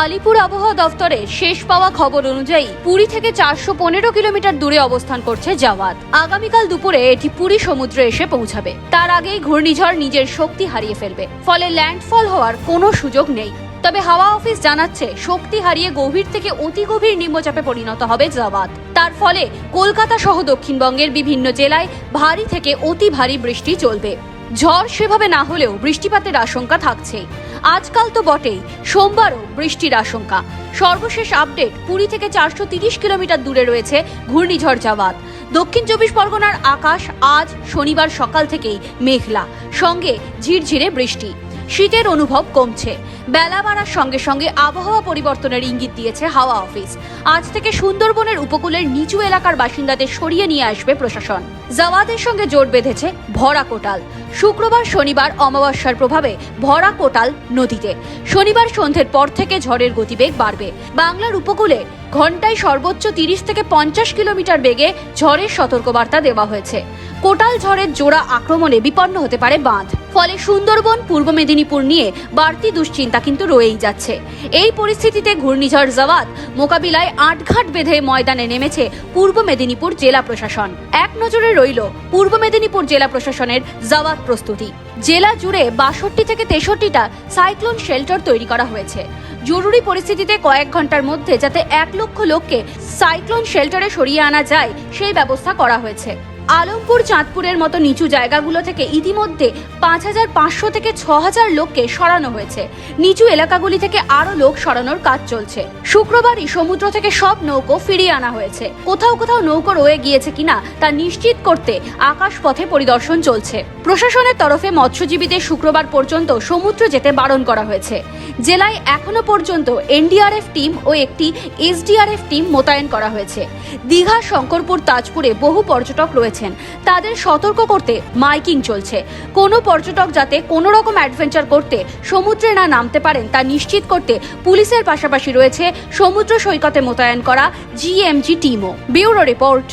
আলিপুর আবহাওয়া দফতরের শেষ পাওয়া খবর অনুযায়ী পুরী থেকে চারশো পনেরো কিলোমিটার দূরে অবস্থান করছে জাওয়াত আগামীকাল দুপুরে এটি পুরী সমুদ্রে এসে পৌঁছাবে। তার আগেই ঘূর্ণিঝড় নিজের শক্তি হারিয়ে ফেলবে। ফলে ল্যান্ডফল হওয়ার কোনো সুযোগ নেই। তবে হাওয়া অফিস জানাচ্ছে, শক্তি হারিয়ে গভীর থেকে অতি গভীর নিম্নচাপে পরিণত হবে জাওয়াত তার ফলে কলকাতা সহ দক্ষিণবঙ্গের বিভিন্ন জেলায় ভারী থেকে অতি ভারী বৃষ্টি চলবে। ঝড় সেভাবে না হলেও বৃষ্টিপাতের আশঙ্কা থাকছেই। আজকাল তো বটেই, সোমবারও বৃষ্টির আশঙ্কা। সর্বশেষ আপডেট পুরী থেকে চারশো তিরিশ কিলোমিটার দূরে রয়েছে ঘূর্ণিঝড় জাওয়াত। দক্ষিণ চব্বিশ পরগনার আকাশ আজ শনিবার সকাল থেকেই মেঘলা, সঙ্গে ঝিরঝিরে বৃষ্টি। শীতের অনুভব কমছে। বেলা বাড়ার সঙ্গে সঙ্গে আবহাওয়া পরিবর্তনের ইঙ্গিত দিয়েছে হাওয়া অফিস। আজ থেকে সুন্দরবনের উপকূলের নিচু এলাকার বাসিন্দাদের সরিয়ে নিয়ে আসবে প্রশাসন। জাওয়াদের সঙ্গে জোট বেঁধেছে ভরা কোটাল। শুক্রবার, শনিবার অমাবস্যার প্রভাবে ভরা কোটাল নদীতে। শনিবার সন্ধ্যের পর থেকে ঝড়ের গতিবেগ বাড়বে। বাংলার উপকূলে ঘন্টায় সর্বোচ্চ তিরিশ থেকে পঞ্চাশ কিলোমিটার বেগে ঝড়ের সতর্কবার্তা দেওয়া হয়েছে। কোটাল ঝড়ের জোড়া আক্রমণে বিপন্ন হতে পারে বাঁধ। ফলে সুন্দরবন, পূর্ব মেদিনীপুর নিয়ে বাড়তি দুশ্চিন্তা কিন্তু রয়েই যাচ্ছে। এই পরিস্থিতিতে ঘূর্ণিঝড় জাওয়াত মোকাবিলায় আটঘাট বেঁধে ময়দানে নেমেছে পূর্ব মেদিনীপুর জেলা প্রশাসন। এক নজরে রইল পূর্ব মেদিনীপুর জেলা প্রশাসনের জাওয়াত প্রস্তুতি। জেলা জুড়ে বাষট্টি থেকে তেষট্টিটা সাইক্লোন শেল্টার তৈরি করা হয়েছে। জরুরি পরিস্থিতিতে কয়েক ঘণ্টার মধ্যে যাতে এক লক্ষ লোককে সাইক্লোন শেল্টারে সরিয়ে আনা যায় সেই ব্যবস্থা করা হয়েছে। আলমপুর, চাঁদপুরের মতো নিচু জায়গাগুলো থেকে ইতিমধ্যে পাঁচ হাজার পাঁচশো থেকে ছ হাজার লোককে সরানো হয়েছে। নিচু এলাকাগুলি থেকে আরও লোক সরানোর কাজ চলছে। শুক্রবারই সমুদ্র থেকে সব নৌকো ফিরিয়ে আনা হয়েছে। কোথাও কোথাও নৌকো রয়ে গিয়েছে কিনা তা নিশ্চিত করতে আকাশপথে পরিদর্শন চলছে। প্রশাসনের তরফে মৎস্যজীবীদের শুক্রবার পর্যন্ত সমুদ্র যেতে বারণ করা হয়েছে। জেলায় এখনও পর্যন্ত এনডিআরএফ টিম ও একটি এসডিআরএফ টিম মোতায়েন করা হয়েছে। দীঘা, শঙ্করপুর, তাজপুরে বহু পর্যটক রয়েছেন তাদের সতর্ক করতে মাইকিং চলছে। কোনো পর্যটক যাতে কোনো রকম অ্যাডভেঞ্চার করতে সমুদ্রে না নামতে পারেন, তা নিশ্চিত করতে পুলিশের পাশাপাশি রয়েছে সমুদ্র সৈকতে মোতায়েন করা জিএমজি টিমও। Bureau report,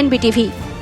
NBTV.